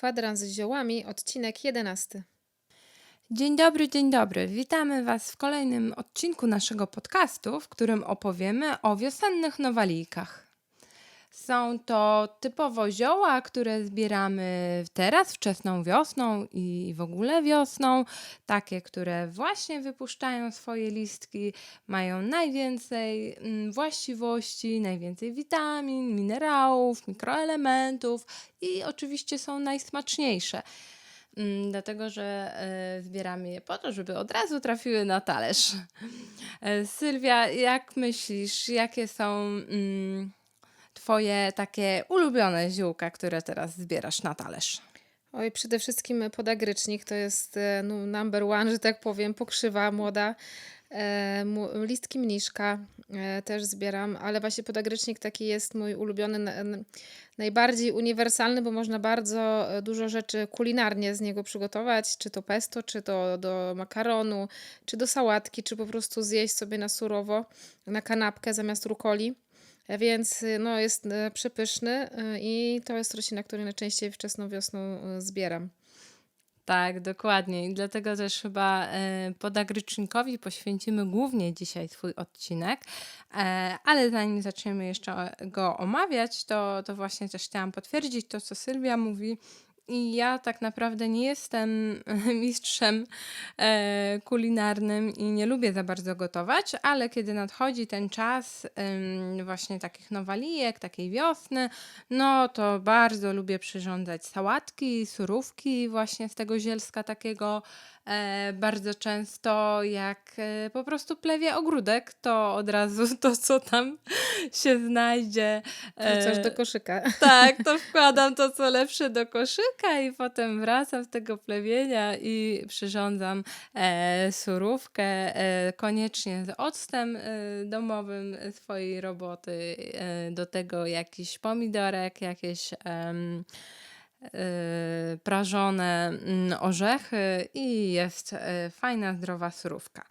Kwadrans z ziołami, odcinek 11. Dzień dobry, dzień dobry. Witamy Was w kolejnym odcinku naszego podcastu, w którym opowiemy o wiosennych nowalijkach. Są to typowo zioła, które zbieramy teraz, wczesną wiosną i w ogóle wiosną. Takie, które właśnie wypuszczają swoje listki, mają najwięcej mm, właściwości, najwięcej witamin, minerałów, mikroelementów i oczywiście są najsmaczniejsze. Mm, Dlatego, że e, zbieramy je po to, żeby od razu trafiły na talerz. E, Sylwia, jak myślisz, jakie są mm, Twoje takie ulubione ziółka, które teraz zbierasz na talerz? Oj, przede wszystkim podagrycznik to jest e, no, number one, że tak powiem, pokrzywa młoda. E, listki mniszka e, też zbieram, ale właśnie podagrycznik taki jest mój ulubiony, najbardziej uniwersalny, bo można bardzo e, dużo rzeczy kulinarnie z niego przygotować, czy to pesto, czy to do makaronu, czy do sałatki, czy po prostu zjeść sobie na surowo, na kanapkę zamiast rukoli. Więc y, no, jest e, przepyszny y, i to jest roślina, której najczęściej wczesną wiosną y, zbieram. Tak, dokładnie. I dlatego też chyba podagrycznikowi poświęcimy głównie dzisiaj swój odcinek. E, ale zanim zaczniemy jeszcze go omawiać, to, to właśnie też chciałam potwierdzić to, co Sylwia mówi. I ja tak naprawdę nie jestem mistrzem e, kulinarnym i nie lubię za bardzo gotować, ale kiedy nadchodzi ten czas właśnie takich nowalijek, takiej wiosny, no to bardzo lubię przyrządzać sałatki, surówki właśnie z tego zielska takiego. E, bardzo często jak e, po prostu plewię ogródek, to od razu to, co tam się znajdzie. Wrzucasz do koszyka. tak, to wkładam to, co lepsze do koszyka i potem wracam z tego plewienia i przyrządzam e, surówkę, e, koniecznie z octem e, domowym swojej roboty, e, do tego jakiś pomidorek, jakieś e, prażone mm, orzechy i jest e, fajna, zdrowa surówka.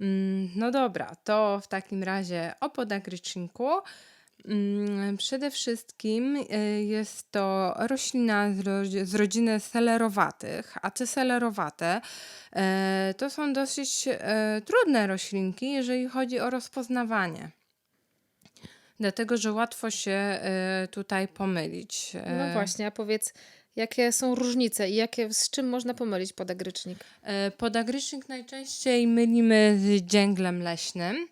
Mm, No dobra, to w takim razie o podagryczniku. Mm, Przede wszystkim y, jest to roślina z, ro- z rodziny selerowatych, a te selerowate e, to są dosyć e, trudne roślinki, jeżeli chodzi o rozpoznawanie. Dlatego, że łatwo się tutaj pomylić. No właśnie, a powiedz, jakie są różnice i jakie, z czym można pomylić podagrycznik? Podagrycznik najczęściej mylimy z dzięglem leśnym,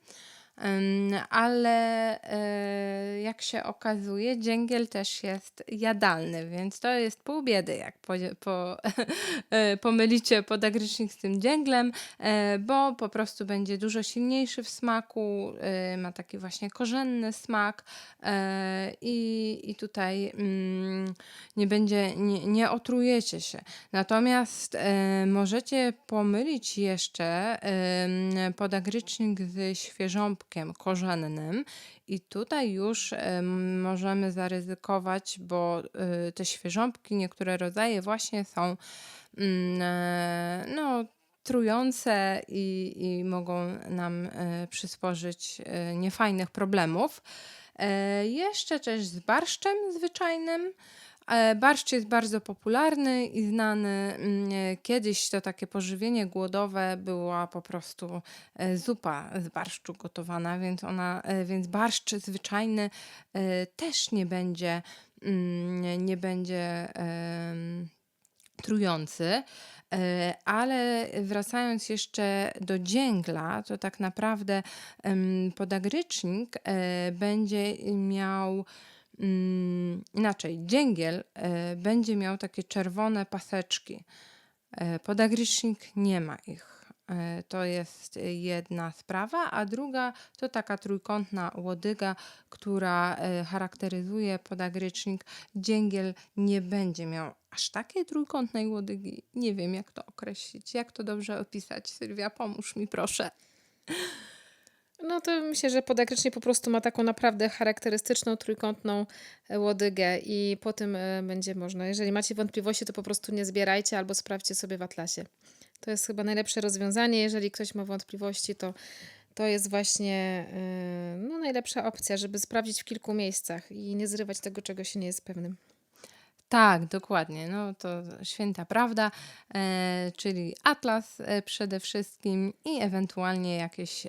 ale e, jak się okazuje, dzięgiel też jest jadalny, więc to jest pół biedy, jak po, po, e, pomylicie podagrycznik z tym dzięglem, e, bo po prostu będzie dużo silniejszy w smaku, ma taki właśnie korzenny smak i, i tutaj mm, nie będzie, nie, nie otrujecie się. Natomiast możecie pomylić jeszcze podagrycznik z korzennym i tutaj już em, możemy zaryzykować, bo e, te świeżąbki, niektóre rodzaje właśnie są mm, e, no, trujące i, i mogą nam e, przysporzyć e, niefajnych problemów. E, jeszcze też z barszczem zwyczajnym. E, Barszcz jest bardzo popularny i znany. mm, e, Kiedyś to takie pożywienie głodowe była po prostu e, zupa z barszczu gotowana, więc ona, więc barszcz zwyczajny też nie będzie, mm, nie będzie trujący. Ale wracając jeszcze do dzięgla, to tak naprawdę podagrycznik będzie miał inaczej, dzięgiel e, będzie miał takie czerwone paseczki. E, Podagrycznik nie ma ich. E, To jest jedna sprawa, a druga to taka trójkątna łodyga, która charakteryzuje podagrycznik. Dzięgiel nie będzie miał aż takiej trójkątnej łodygi. Nie wiem, jak to określić, jak to dobrze opisać. Sylwia, pomóż mi proszę. No to myślę, że podagrycznik po prostu ma taką naprawdę charakterystyczną trójkątną e, łodygę i po tym e, będzie można. Jeżeli macie wątpliwości, to po prostu nie zbierajcie albo sprawdźcie sobie w atlasie. To jest chyba najlepsze rozwiązanie. Jeżeli ktoś ma wątpliwości, to to jest właśnie e, no, najlepsza opcja, żeby sprawdzić w kilku miejscach i nie zrywać tego, czego się nie jest pewnym. Tak, dokładnie. No to święta prawda, e, czyli atlas e, przede wszystkim i ewentualnie jakieś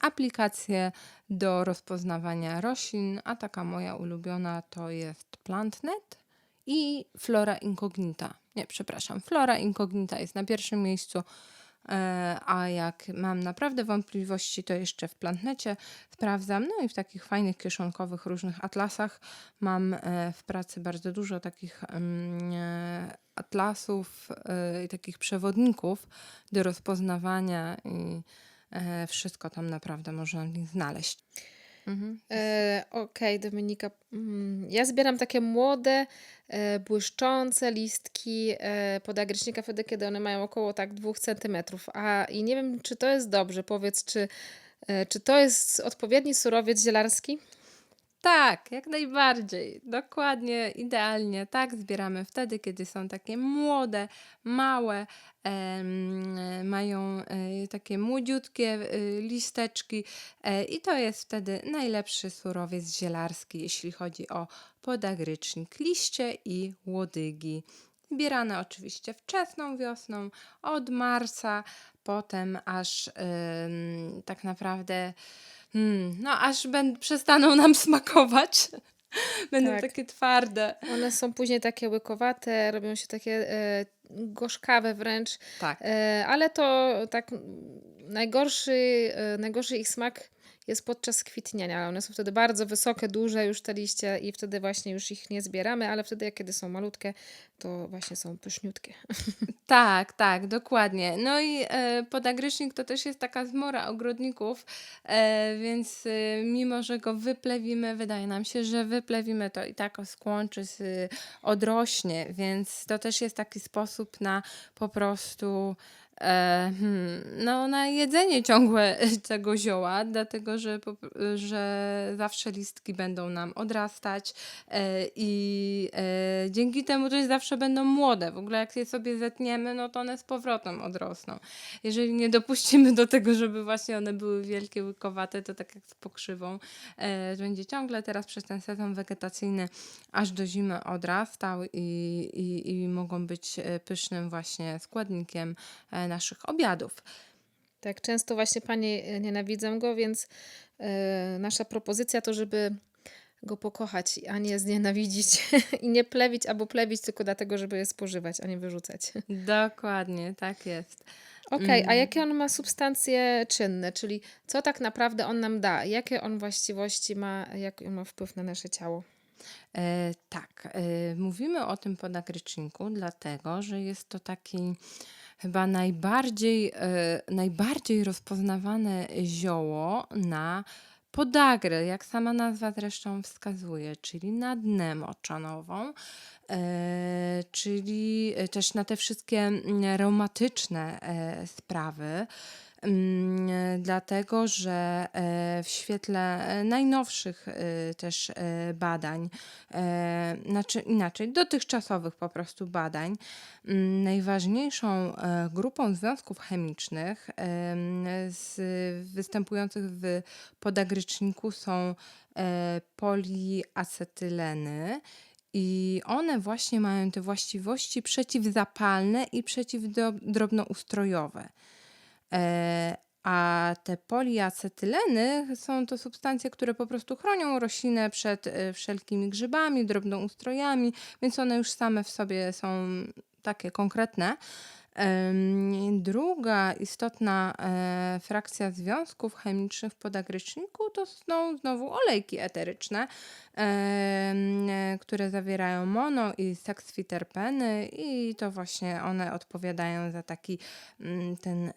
aplikacje do rozpoznawania roślin, a taka moja ulubiona to jest PlantNet i Flora Incognita. Nie, przepraszam, Flora Incognita jest na pierwszym miejscu, a jak mam naprawdę wątpliwości, to jeszcze w PlantNecie sprawdzam. No i w takich fajnych kieszonkowych różnych atlasach mam e, w pracy bardzo dużo takich em, e, atlasów e, i takich przewodników do rozpoznawania i e, wszystko tam naprawdę można znaleźć. Mhm. E, Okej, Dominika. Mm, Ja zbieram takie młode, e, błyszczące listki e, podagrycznika wtedy, kiedy one mają około tak 2 centymetrów. A i nie wiem, czy to jest dobrze. Powiedz, czy, e, czy to jest odpowiedni surowiec zielarski? Tak, jak najbardziej. Dokładnie, idealnie. Tak zbieramy wtedy, kiedy są takie młode, małe, e, mają e, takie młodziutkie e, listeczki e, i to jest wtedy najlepszy surowiec zielarski, jeśli chodzi o podagrycznik, liście i łodygi. Zbierane oczywiście wczesną wiosną, od marca, potem aż tak naprawdę Hmm, no aż będ przestaną nam smakować. Będą Tak. takie twarde. One są później takie łykowate, robią się takie e, gorzkawe wręcz. Tak. E, ale to tak najgorszy, e, najgorszy ich smak jest podczas kwitnienia. One są wtedy bardzo wysokie, duże już te liście i wtedy właśnie już ich nie zbieramy, ale wtedy jak kiedy są malutkie, to właśnie są pyszniutkie. Tak, tak, dokładnie. No i e, to też jest taka zmora ogrodników, e, więc e, mimo, że go wyplewimy, wydaje nam się, że wyplewimy to i tak skłączy, odrośnie, więc to też jest taki sposób na po prostu no, na jedzenie ciągłe tego zioła, dlatego że, że zawsze listki będą nam odrastać e, i e, dzięki temu też zawsze będą młode. W ogóle jak je sobie zetniemy, no to one z powrotem odrosną. Jeżeli nie dopuścimy do tego, żeby właśnie one były wielkie, łykowate, to tak jak z pokrzywą, e, będzie ciągle teraz przez ten sezon wegetacyjny aż do zimy odrastał i, i, i mogą być e, pysznym właśnie składnikiem e, naszych obiadów. Tak, często właśnie panie e, nienawidzą go, więc e, nasza propozycja to, żeby go pokochać, a nie znienawidzić i nie plewić albo plewić tylko dlatego, żeby je spożywać, a nie wyrzucać. Dokładnie, tak jest. Okej, a Mm. jakie on ma substancje czynne, czyli co tak naprawdę on nam da? Jakie on właściwości ma, jaki on ma wpływ na nasze ciało? E, tak, e, mówimy o tym podagryczniku, dlatego że jest to taki chyba najbardziej, e, najbardziej rozpoznawane zioło na podagrę, jak sama nazwa zresztą wskazuje, czyli na dnę moczanową, e, czyli też na te wszystkie mm, reumatyczne e, sprawy. Dlatego, że e, w świetle e, najnowszych e, też badań, znaczy inaczej, dotychczasowych po prostu badań, najważniejszą grupą związków chemicznych występujących w podagryczniku są poliacetyleny. I one właśnie mają te właściwości przeciwzapalne i przeciwdrobnoustrojowe. E, a te poliacetyleny są to substancje, które po prostu chronią roślinę przed e, wszelkimi grzybami, drobnoustrojami, więc one już same w sobie są takie konkretne. Druga istotna e, frakcja związków chemicznych w podagryczniku to są znowu olejki eteryczne, które zawierają mono i seksfiterpeny i to właśnie one odpowiadają za taki mm, ten e,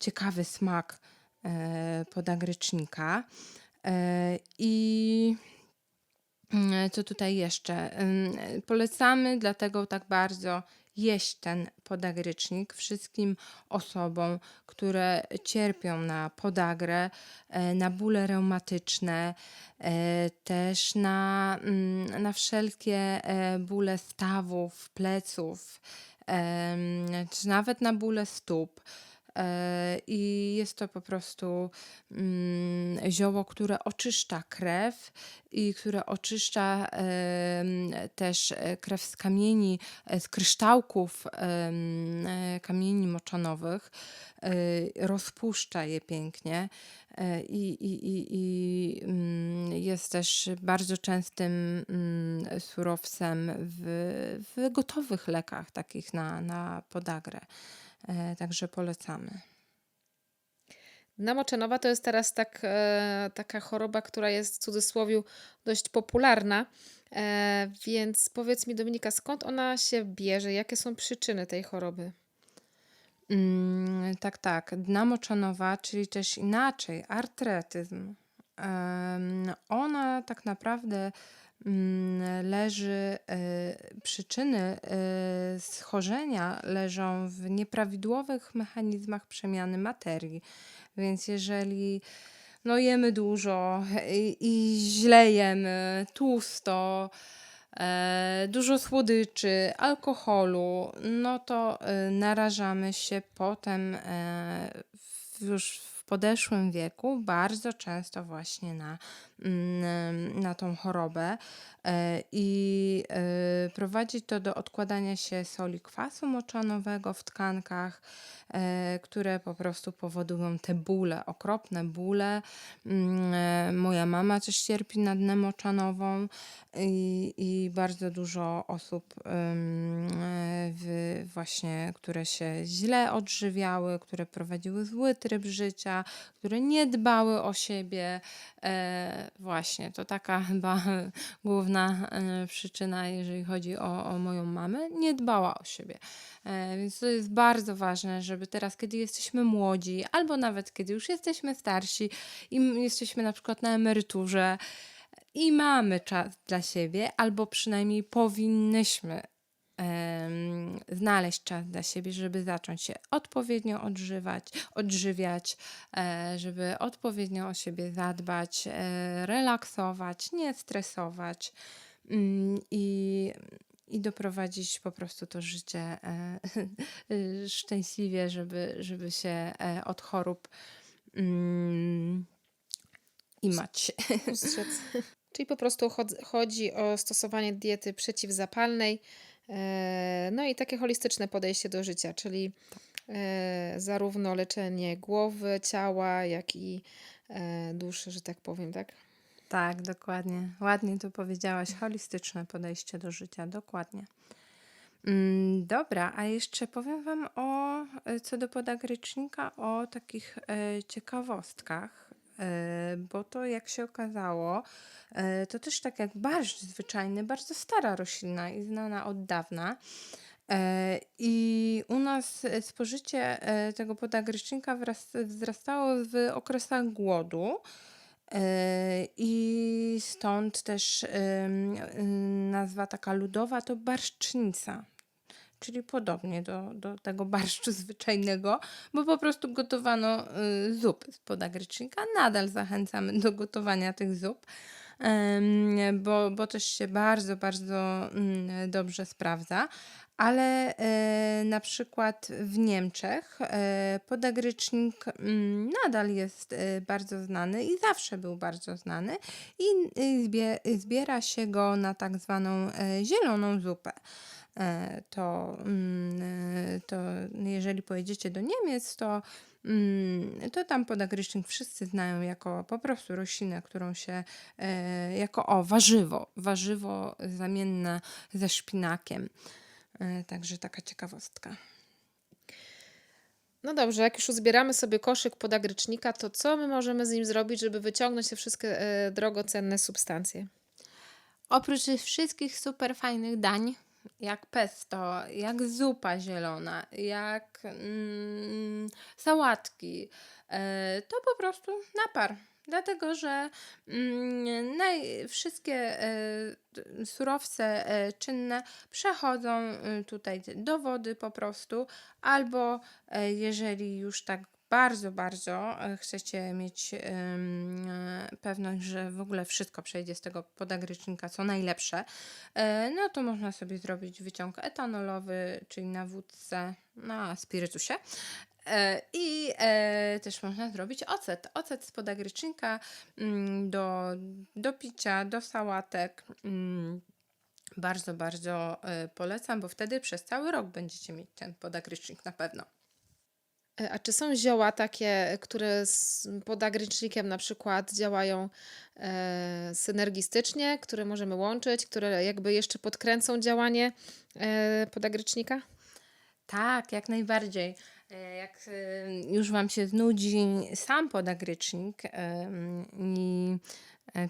ciekawy smak e, podagrycznika. I Mm, Co tutaj jeszcze? Polecamy dlatego tak bardzo jeść ten podagrycznik wszystkim osobom, które cierpią na podagrę, e, na bóle reumatyczne, e, też na, mm, na wszelkie e, bóle stawów, pleców, czy nawet na bóle stóp. E, I jest to po prostu mm, zioło, które oczyszcza krew i które oczyszcza też e, krew z kamieni, e, z kryształków kamieni moczanowych. E, rozpuszcza je pięknie i, i, i, i mm, jest też bardzo częstym mm, surowcem w, w gotowych lekach, takich na, na podagrę. E, Także polecamy. Dna moczanowa to jest teraz tak, e, taka choroba, która jest w cudzysłowie dość popularna. E, więc powiedz mi, Dominika, skąd ona się bierze? Jakie są przyczyny tej choroby? Mm, tak, tak. Dna moczanowa, czyli też inaczej, artretyzm. Ona tak naprawdę leży, e, przyczyny e, schorzenia leżą w nieprawidłowych mechanizmach przemiany materii. Więc jeżeli no, jemy dużo i, i źle jemy, tłusto, e, dużo słodyczy, alkoholu, no to e, narażamy się potem e, już w podeszłym wieku bardzo często właśnie na, mm, na tą chorobę e, i e, prowadzi to do odkładania się soli kwasu moczanowego w tkankach, e, które po prostu powodują te bóle, okropne bóle. Mm, Moja mama też cierpi na dnę moczanową i, i bardzo dużo osób w, właśnie, które się źle odżywiały, które prowadziły zły tryb życia, które nie dbały o siebie. Właśnie, to taka chyba główna e, przyczyna, jeżeli chodzi o, o moją mamę. Nie dbała o siebie. E, więc to jest bardzo ważne, żeby teraz, kiedy jesteśmy młodzi, albo nawet kiedy już jesteśmy starsi i jesteśmy na przykład na emeryturze i mamy czas dla siebie, albo przynajmniej powinnyśmy znaleźć czas dla siebie, żeby zacząć się odpowiednio odżywać, odżywiać, e, żeby odpowiednio o siebie zadbać, e, relaksować, nie stresować mm, i, i doprowadzić po prostu to życie e, szczęśliwie, żeby, żeby się od chorób mm, imać. Ustrzec. Czyli po prostu chod- chodzi o stosowanie diety przeciwzapalnej, no i takie holistyczne podejście do życia, czyli e, zarówno leczenie głowy, ciała, jak i e, duszy, że tak powiem, tak? Tak, dokładnie. Ładnie to powiedziałaś. Holistyczne podejście do życia, dokładnie. Mm, Dobra, a jeszcze powiem Wam o, e, co do podagrycznika, o takich e, ciekawostkach, e, bo to jak się okazało, e, to też tak jak barszcz zwyczajny, bardzo stara roślina i znana od dawna. E, I u nas e, spożycie e, tego podagrycznika wzrastało w okresach głodu. E, I stąd też nazwa taka ludowa to barszcznica, czyli podobnie do, do tego barszczu zwyczajnego, bo po prostu gotowano y, zupy z podagrycznika. Nadal zachęcamy do gotowania tych zup, bo, bo też się bardzo, bardzo mm, dobrze sprawdza. Ale e, na przykład w Niemczech e, podagrycznik mm, nadal jest e, bardzo znany i zawsze był bardzo znany i zbie, zbiera się go na tak zwaną zieloną zupę. E, To, mm, e, to jeżeli pojedziecie do Niemiec, to, mm, to tam podagrycznik wszyscy znają jako po prostu roślinę, którą się e, jako o warzywo, warzywo zamienne ze szpinakiem. Także taka ciekawostka. No dobrze, jak już uzbieramy sobie koszyk podagrycznika, to co my możemy z nim zrobić, żeby wyciągnąć te wszystkie drogocenne substancje? Oprócz tych wszystkich super fajnych dań, jak pesto, jak zupa zielona, jak mm, sałatki, e, to po prostu napar. Dlatego, że mm, naj, wszystkie e, surowce e, czynne przechodzą y, tutaj do wody po prostu, albo jeżeli już tak bardzo, bardzo e, chcecie mieć e, pewność, że w ogóle wszystko przejdzie z tego podagrycznika, co najlepsze, e, no to można sobie zrobić wyciąg etanolowy, czyli na wódce, na spirytusie. I też można zrobić ocet. Ocet z podagrycznika mm, do, do picia, do sałatek. Mm, Bardzo, bardzo polecam, bo wtedy przez cały rok będziecie mieć ten podagrycznik na pewno. E, A czy są zioła takie, które z podagrycznikiem na przykład działają e, synergistycznie, które możemy łączyć, które jakby jeszcze podkręcą działanie e, podagrycznika? Tak, jak najbardziej. E, Jak e, już Wam się znudzi sam podagrycznik i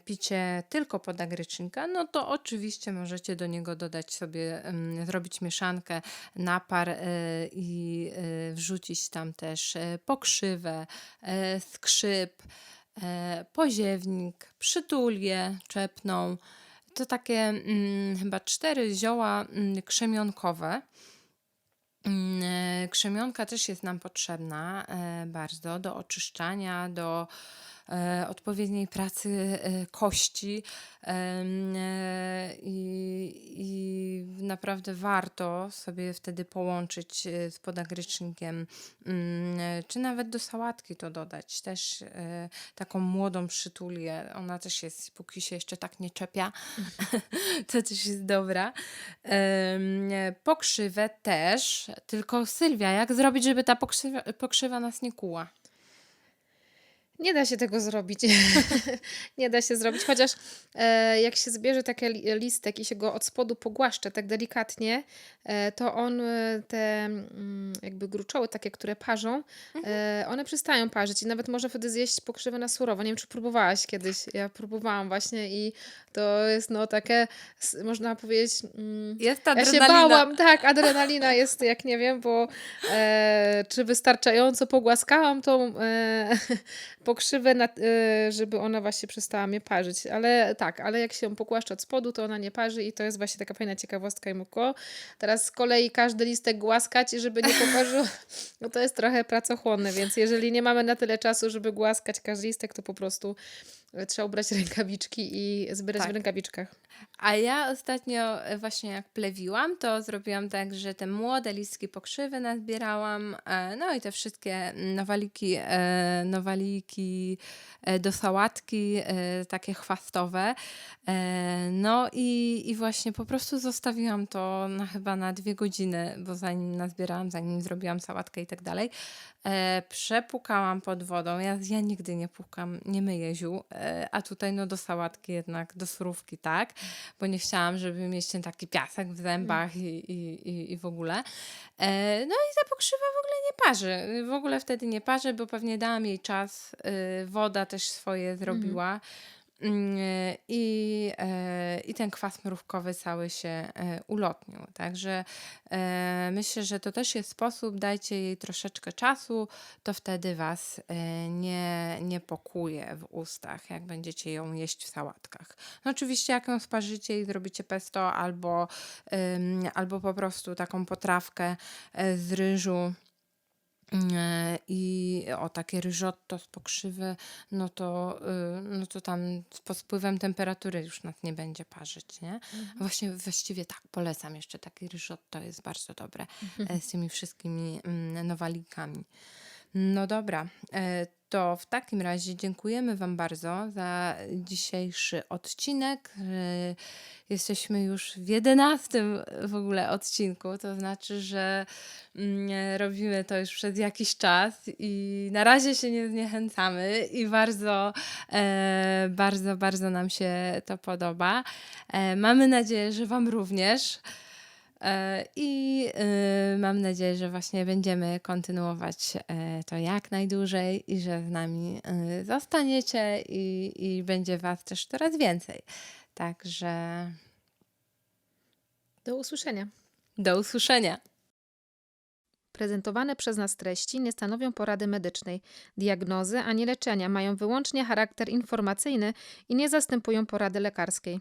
picie tylko podagrycznika, no to oczywiście możecie do niego dodać sobie, zrobić mieszankę, napar e, i e, wrzucić tam też e, pokrzywę, e, skrzyp, e, poziewnik, przytulię czepną. To takie mm, chyba cztery zioła mm, krzemionkowe. Mm, e, Krzemionka też jest nam potrzebna e, bardzo do oczyszczania, do e, odpowiedniej pracy e, kości e, i, i naprawdę warto sobie wtedy połączyć e, z podagrycznikiem, mm, e, czy nawet do sałatki to dodać. Też e, taką młodą przytulię, ona też jest, póki się jeszcze tak nie czepia, to też jest dobra. E, Pokrzywę też, tylko Sylwia, jak zrobić, żeby ta pokrzywa, pokrzywa nas nie kuła? Nie da się tego zrobić. Nie da się zrobić, chociaż e, jak się zbierze taki li- listek i się go od spodu pogłaszcze tak delikatnie, e, to on e, te mm, jakby gruczoły takie, które parzą, e, one przestają parzyć i nawet może wtedy zjeść pokrzywę na surowo. Nie wiem, czy próbowałaś kiedyś. Ja próbowałam właśnie i to jest no takie, można powiedzieć... Mm, Jest ja się bałam, tak, adrenalina jest, jak nie wiem, bo e, czy wystarczająco pogłaskałam tą e, pokrzywę, na, e, żeby ona właśnie przestała mnie parzyć. Ale tak, ale jak się ją pogłaszcza od spodu, to ona nie parzy i to jest właśnie taka fajna ciekawostka i moko. Teraz z kolei każdy listek głaskać, żeby nie poparzył, no to jest trochę pracochłonne, więc jeżeli nie mamy na tyle czasu, żeby głaskać każdy listek, to po prostu trzeba ubrać rękawiczki i zbierać Tak. w rękawiczkach. A ja ostatnio e, właśnie jak plewiłam, to zrobiłam tak, że te młode listki pokrzywy nazbierałam, e, no i te wszystkie nowaliki, e, nowaliki do sałatki, takie chwastowe. No i, i właśnie po prostu zostawiłam to na chyba na dwie godziny, bo zanim nazbierałam, zanim zrobiłam sałatkę i tak dalej, przepukałam pod wodą. Ja, ja nigdy nie pukam, nie myję ziół, a tutaj no do sałatki jednak, do surówki tak, bo nie chciałam, żeby mieć ten taki piasek w zębach i, i, i, i w ogóle. E, no i ta pokrzywa w ogóle nie parzy. W ogóle wtedy nie parzy, bo pewnie dałam jej czas. E, woda też swoje zrobiła. E, I, e, I ten kwas mrówkowy cały się e, ulotnił. Także e, myślę, że to też jest sposób, dajcie jej troszeczkę czasu, to wtedy was nie, nie pokuje w ustach, jak będziecie ją jeść w sałatkach. No oczywiście jak ją sparzycie i zrobicie pesto albo, albo po prostu taką potrawkę z ryżu, I o takie ryżotto z pokrzywy, no to, y, no to tam pod wpływem temperatury już nas nie będzie parzyć, nie? Właśnie właściwie tak, polecam jeszcze takie ryżotto, jest bardzo dobre e, z tymi wszystkimi mm, nowalikami. No dobra, e, to w takim razie dziękujemy Wam bardzo za dzisiejszy odcinek. E, Jesteśmy już w jedenastym w ogóle odcinku, to znaczy, że mm, robimy to już przez jakiś czas i na razie się nie zniechęcamy i bardzo, e, bardzo, bardzo nam się to podoba. Mamy nadzieję, że Wam również. E, I y, mam nadzieję, że właśnie będziemy kontynuować e, to jak najdłużej i że z nami y, zostaniecie i, i będzie Was też coraz więcej. Także Do usłyszenia. do usłyszenia. Prezentowane przez nas treści nie stanowią porady medycznej, diagnozy ani leczenia, mają wyłącznie charakter informacyjny i nie zastępują porady lekarskiej.